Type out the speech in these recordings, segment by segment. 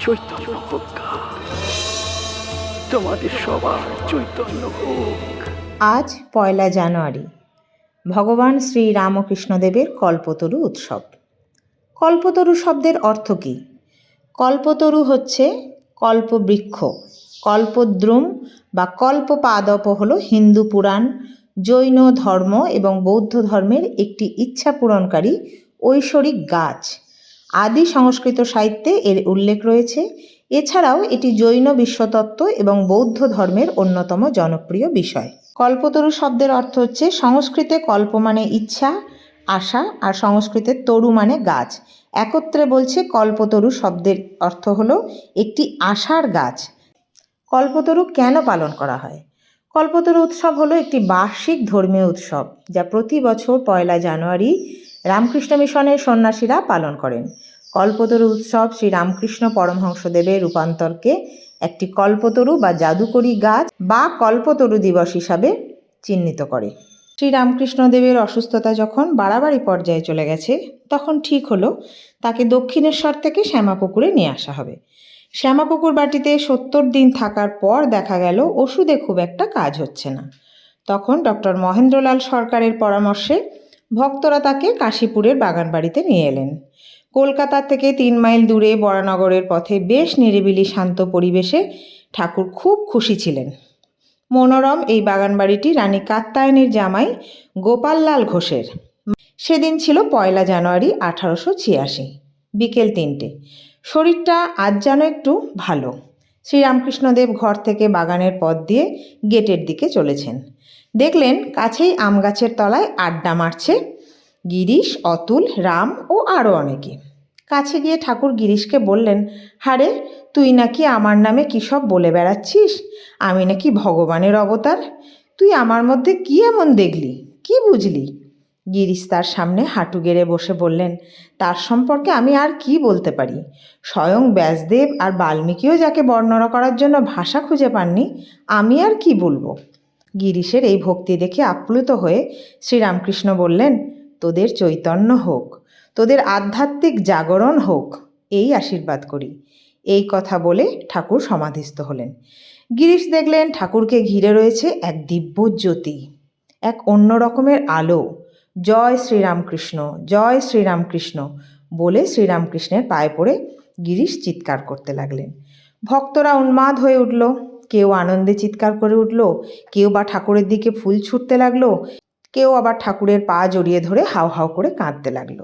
চৈতন্য তোমাদের সবার চৈতন্য আজ পয়লা জানুয়ারি, ভগবান শ্রী রামকৃষ্ণদেবের কল্পতরু উৎসব। কল্পতরু শব্দের অর্থ কী? কল্পতরু হচ্ছে কল্পবৃক্ষ, কল্পদ্রুম বা কল্পপাদপ হল হিন্দু পুরাণ, জৈন ধর্ম এবং বৌদ্ধ ধর্মের একটি ইচ্ছা পূরণকারী ঐশ্বরিক গাছ। আদি সংস্কৃত সাহিত্যে এর উল্লেখ রয়েছে। এছাড়াও এটি জৈন বিশ্বতত্ত্ব এবং বৌদ্ধ ধর্মের অন্যতম জনপ্রিয় বিষয়। কল্পতরু শব্দের অর্থ হচ্ছে সংস্কৃতে কল্প মানে ইচ্ছা, আশা, আর সংস্কৃতে তরু মানে গাছ। একত্রে বলছে কল্পতরু শব্দের অর্থ হলো একটি আশার গাছ। কল্পতরু কেন পালন করা হয়? কল্পতরু উৎসব হলো একটি বার্ষিক ধর্মীয় উৎসব যা প্রতি বছর পয়লা জানুয়ারি রামকৃষ্ণ মিশনের সন্ন্যাসীরা পালন করেন। কল্পতরু উৎসব শ্রী রামকৃষ্ণ পরমহংসদেবের রূপান্তরকে একটি কল্পতরু বা জাদুকরী গাছ বা কল্পতরু দিবস হিসাবে চিহ্নিত করে। শ্রী রামকৃষ্ণদেবের অসুস্থতা যখন বাড়াবাড়ি পর্যায়ে চলে গেছে, তখন ঠিক হলো, তাকে দক্ষিণেশ্বর থেকে শ্যামাপুকুরে নিয়ে আসা হবে। শ্যামাপুকুর বাটিতে সত্তর দিন থাকার পর দেখা গেল, ওষুধে খুব একটা কাজ হচ্ছে না। তখন ডক্টর মহেন্দ্রলাল সরকারের পরামর্শে ভক্তরা তাকে কাশীপুরের বাগানবাড়িতে নিয়ে এলেন। কলকাতা থেকে তিন মাইল দূরে বরানগরের পথে বেশ নিরিবিলি শান্ত পরিবেশে ঠাকুর খুব খুশি ছিলেন। মনোরম এই বাগানবাড়িটি রানী কাত্তায়নীর জামাই গোপাললাল ঘোষের। সেদিন ছিল পয়লা জানুয়ারি আঠারোশো ছিয়াশি, বিকেল তিনটে। শরীরটা আজ যেন একটু ভালো। শ্রীরামকৃষ্ণদেব ঘর থেকে বাগানের পথ দিয়ে গেটের দিকে চলেছেন। দেখলেন কাছেই আম গাছের তলায় আড্ডা মারছে গিরিশ, অতুল, রাম ও আরও অনেকে। কাছে গিয়ে ঠাকুর গিরিশকে বললেন, হারে, তুই নাকি আমার নামে কী সব বলে বেড়াচ্ছিস? আমি নাকি ভগবানের অবতার। তুই আমার মধ্যে কি এমন দেখলি? কি বুঝলি? গিরিশ তার সামনে হাঁটু গেড়ে বসে বললেন, তার সম্পর্কে আমি আর কি বলতে পারি? স্বয়ং ব্যাসদেব আর বাল্মীকিও যাকে বর্ণনা করার জন্য ভাষা খুঁজে পাননি, আমি আর কি বলব? গিরিশের এই ভক্তি দেখে আপ্লুত হয়ে শ্রীরামকৃষ্ণ বললেন, তোদের চৈতন্য হোক, তোদের আধ্যাত্মিক জাগরণ হোক, এই আশীর্বাদ করি। এই কথা বলে ঠাকুর সমাধিস্থ হলেন। গিরিশ দেখলেন ঠাকুরকে ঘিরে রয়েছে এক দিব্য জ্যোতি, এক অন্য রকমের আলো, জয় শ্রীরামকৃষ্ণ জয় শ্রীরামকৃষ্ণ বলে শ্রীরামকৃষ্ণের পায়ে পড়ে গিরিশ চিৎকার করতে লাগলেন। ভক্তরা উন্মাদ হয়ে উঠল। কেউ আনন্দে চিৎকার করে উঠল, কেউ বা ঠাকুরের দিকে ফুল ছুটতে লাগল, কেউ আবার ঠাকুরের পা জড়িয়ে ধরে হাও হাও করে কাঁদতে লাগল।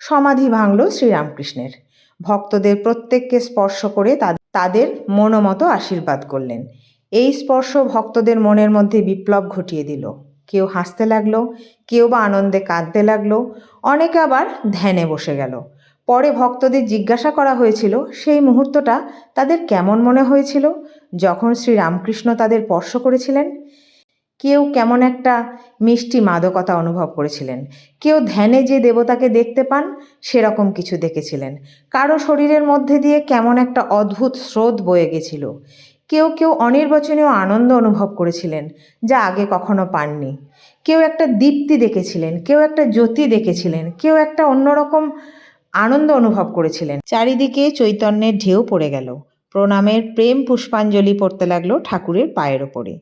সমাধি ভাঙল শ্রীরামকৃষ্ণের। ভক্তদের প্রত্যেককে স্পর্শ করে তাদের মনোমতো আশীর্বাদ করলেন। এই স্পর্শ ভক্তদের মনের মধ্যে বিপ্লব ঘটিয়ে দিল। কেউ হাসতে লাগল, কেউ বা আনন্দে কাঁদতে লাগল, অনেকে আবার ধ্যানে বসে গেল। পরে ভক্তদের জিজ্ঞাসা করা হয়েছিল, সেই মুহূর্তটা তাদের কেমন মনে হয়েছিল? যখন শ্রী রামকৃষ্ণ তাদের স্পর্শ করেছিলেন, কেউ কেমন একটা মিষ্টি মাদকতা অনুভব করেছিলেন। কেউ ধ্যানে যে দেবতাকে দেখতে পান, সেরকম কিছু দেখেছিলেন। কারও শরীরের মধ্যে দিয়ে কেমন একটা অদ্ভুত স্রোত বয়ে গেছিল। কেউ কেউ অনির্বচনীয় আনন্দ অনুভব করেছিলেন, যা আগে কখনো পাননি। কেউ একটা দীপ্তি দেখেছিলেন, কেউ একটা জ্যোতি দেখেছিলেন, কেউ একটা অন্যরকম আনন্দ অনুভব করেছিলেন। চারিদিকে চৈতন্যের ঢেউ পড়ে গেল। প্রণামের প্রেম পুষ্পাঞ্জলি পড়তে লাগল ঠাকুরের পায়ের ওপরে।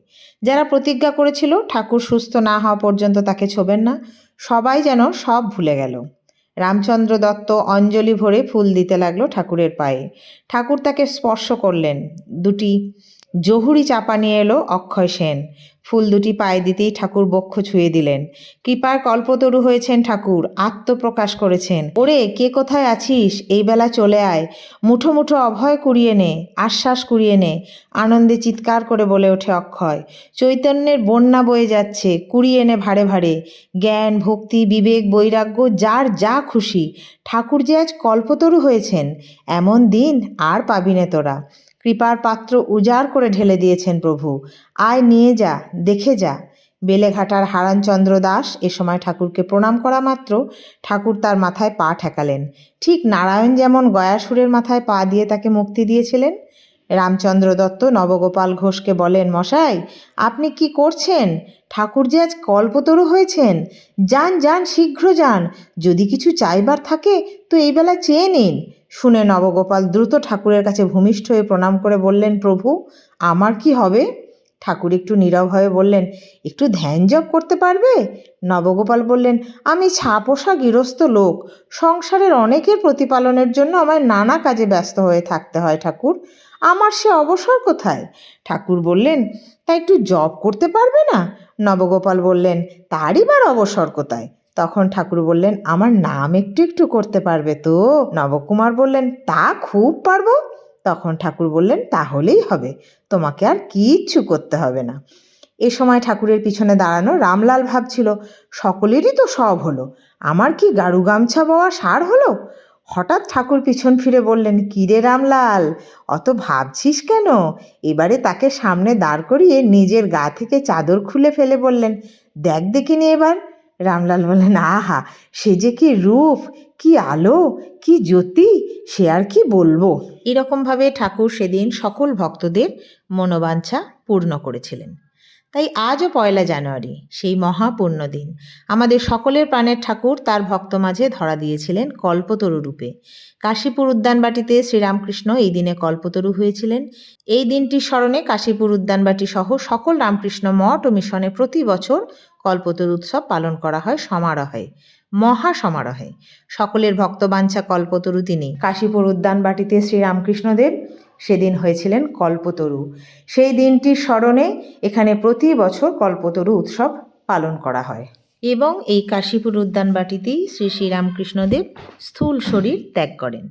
যারা প্রতিজ্ঞা করেছিল, ঠাকুর সুস্থ না হওয়া পর্যন্ত তাকে ছোবেন না, সবাই যেন সব ভুলে গেল। রামচন্দ্র দত্ত অঞ্জলি ভরে ফুল দিতে লাগল ঠাকুরের পায়ে। ঠাকুর তাকে স্পর্শ করলেন। দুটি জহুরি চাপা নিয়ে এলো অক্ষয় সেন। ফুল দুটি পায়ে দিতেই ঠাকুর বক্ষ ছুঁয়ে দিলেন। কৃপার কল্পতরু হয়েছেন ঠাকুর, আত্মপ্রকাশ করেছেন। ওরে, কে কোথায় আছিস? এই বেলা চলে আয়। মুঠো মুঠো অভয় কুড়িয়ে নে, আশ্বাস কুড়িয়ে নে, আনন্দে চিৎকার করে বলে ওঠে অক্ষয়। চৈতন্যের বন্যা বয়ে যাচ্ছে, কুড়িয়ে এনে ভাড়ে ভাড়ে। জ্ঞান, ভক্তি, বিবেক, বৈরাগ্য, যার যা খুশি। ঠাকুর যে আজ কল্পতরু হয়েছেন, এমন দিন আর পাবি নে তোরা। কৃপার পাত্র উজাড় করে ঢেলে দিয়েছেন প্রভু। আয় নিয়ে যা, দেখে যা। বেলেঘাটার হারানচন্দ্র দাস এ সময় ঠাকুরকে প্রণাম করা মাত্র ঠাকুর তার মাথায় পা ঠেকালেন। ঠিক নারায়ণ যেমন গয়াসুরের মাথায় পা দিয়ে তাকে মুক্তি দিয়েছিলেন রামচন্দ্র দত্ত নবগোপাল ঘোষকে বলেন, মশাই, আপনি কি করছেন? ঠাকুর যে আজ কল্পতরু হয়েছেন। যান যান, শীঘ্র যান। যদি কিছু চাইবার থাকে, তো এই বেলা চেয়ে নিন। শুনে নবগোপাল দ্রুত ঠাকুরের কাছে ভূমিষ্ঠ হয়ে প্রণাম করে বললেন, প্রভু, আমার কি হবে? ঠাকুর একটু নীরবভাবে বললেন, একটু ধ্যান জপ করতে পারবে? নবগোপাল বললেন, আমি ছাপোষা গৃহস্থ লোক। সংসারের অনেকের প্রতিপালনের জন্য আমায় নানা কাজে ব্যস্ত হয়ে থাকতে হয় ঠাকুর। আমার সে অবসর কোথায়? ঠাকুর বললেন, তা একটু জপ করতে পারবে না? নবগোপাল বললেন, তারই বার অবসর কোথায়? তখন ঠাকুর বললেন, আমার নাম একটু একটু করতে পারবে তো? নবকুমার বললেন, তা খুব পারব। তখন ঠাকুর বললেন, তাহলেই হবে। তোমাকে আর কিচ্ছু করতে হবে না। এ সময় ঠাকুরের পিছনে দাঁড়ানো রামলাল ভাবছিল, সকলেরই তো সব হলো। আমার কি গাড়ু গামছা বওয়া সার হলো? হঠাৎ ঠাকুর পিছন ফিরে বললেন কিরে রামলাল, অত ভাবছিস কেন? এবারে তাকে সামনে দাঁড় করিয়ে নিজের গা থেকে চাদর খুলে ফেলে বললেন, দেখ দেখিনি এবার। রামলাল বললেন, আহা, সে যে কি রূপ, কি আলো, কি জ্যোতি, সে আর কি বলব? এরকমভাবে ঠাকুর সেদিন সকল ভক্তদের মনোবাঞ্ছা পূর্ণ করেছিলেন। তাই আজও পয়লা জানুয়ারি, সেই মহাপূর্ণ দিন। আমাদের সকলের প্রাণের ঠাকুর তার ভক্ত মাঝে ধরা দিয়েছিলেন কল্পতরু রূপে। কাশীপুর উদ্যানবাটিতে শ্রীরামকৃষ্ণ এই দিনে কল্পতরু হয়েছিলেন। এই দিনটির স্মরণে কাশীপুর উদ্যানবাটি সহ সকল রামকৃষ্ণ মঠ ও মিশনে প্রতি বছর কল্পতরু উৎসব পালন করা হয় সমারোহে মহা সমারোহে সকলের ভক্তবাঞ্ছা কল্পতরু তিনি কাশীপুর উদ্যানবাটিতে শ্রীরামকৃষ্ণদেব সেদিন হয়েছিলেন কল্পতরু। সেই দিনটির স্মরণে এখানে প্রতি বছর কল্পতরু উৎসব পালন করা হয়। এবং এই কাশীপুর উদ্যানবাটিতেই শ্রী শ্রীরামকৃষ্ণদেব স্থূল শরীর ত্যাগ করেন।